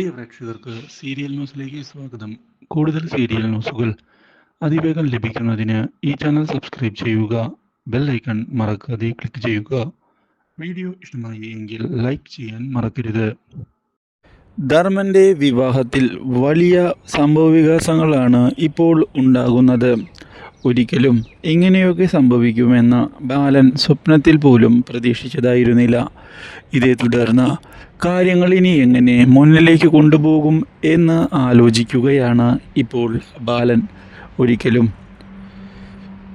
പ്രിയ പ്രേക്ഷകർക്ക് സീരിയൽ ന്യൂസിലേക്ക് സ്വാഗതം. കൂടുതൽ സീരിയൽ ന്യൂസുകൾ അതിവേഗം ലഭിക്കുന്നതിന് ഈ ചാനൽ സബ്സ്ക്രൈബ് ചെയ്യുക ബെൽ ഐക്കൺ മറക്കാതെ ക്ലിക്ക് ചെയ്യുക. വീഡിയോ ഇഷ്ടമായി എങ്കിൽ ലൈക്ക് ചെയ്യാൻ മറക്കരുത്. ധർമ്മന്റെ വിവാഹത്തിൽ വലിയ സംഭവവികാസങ്ങളാണ് ഇപ്പോൾ ഉണ്ടാകുന്നത്. ഒരിക്കലും ഇങ്ങനെയൊക്കെ സംഭവിക്കുമെന്ന് ബാലൻ സ്വപ്നത്തിൽ പോലും പ്രതീക്ഷിച്ചതായിരുന്നില്ല. ഇതേ തുടർന്ന് കാര്യങ്ങൾ ഇനി എങ്ങനെ മുന്നിലേക്ക് കൊണ്ടുപോകും എന്ന് ആലോചിക്കുകയാണ് ഇപ്പോൾ ബാലൻ. ഒരിക്കലും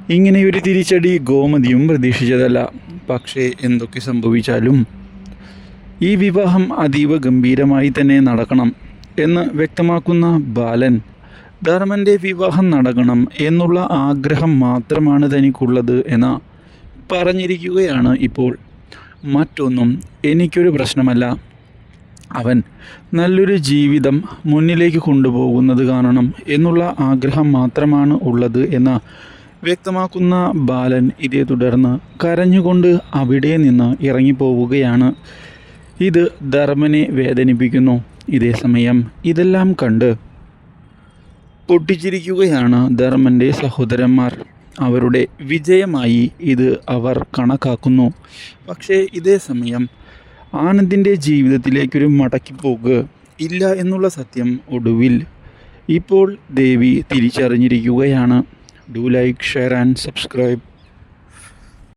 ഇങ്ങനെയൊരു തിരിച്ചടി ഗോമതിയും പ്രതീക്ഷിച്ചതല്ല. പക്ഷേ എന്തൊക്കെ സംഭവിച്ചാലും ഈ വിവാഹം അതീവ ഗംഭീരമായി തന്നെ നടക്കണം എന്ന് വ്യക്തമാക്കുന്ന ബാലൻ ധർമ്മന്റെ വിവാഹം നടക്കണം എന്നുള്ള ആഗ്രഹം മാത്രമാണ് തനിക്കുള്ളത് എന്ന പറഞ്ഞിരിക്കുകയാണ് ഇപ്പോൾ. മറ്റൊന്നും എനിക്കൊരു പ്രശ്നമല്ല. അവൻ നല്ലൊരു ജീവിതം മുന്നിലേക്ക് കൊണ്ടുപോകുന്നത് കാണണം എന്നുള്ള ആഗ്രഹം മാത്രമാണ് ഉള്ളത് എന്ന വ്യക്തമാക്കുന്ന ബാലൻ ഇതേ തുടർന്ന് കരഞ്ഞുകൊണ്ട് അവിടെ നിന്ന് ഇറങ്ങിപ്പോവുകയാണ്. ഇത് ധർമ്മനെ വേദനിപ്പിക്കുന്നു. ഇതേസമയം ഇതെല്ലാം കണ്ട് പൊട്ടിച്ചിരിക്കുകയാണ് ധർമ്മന്റെ സഹോദരന്മാർ. അവരുടെ വിജയമായി ഇത് അവർ കണക്കാക്കുന്നു. പക്ഷേ ഇതേ സമയം ആനന്ദിന്റെ ജീവിതത്തിലേക്കൊരു മടക്കിപ്പോക്ക് ഇല്ല എന്നുള്ള സത്യം ഒടുവിൽ ഇപ്പോൾ Devi തിരിച്ചറിഞ്ഞിരിക്കുകയാണ്. Do like share and subscribe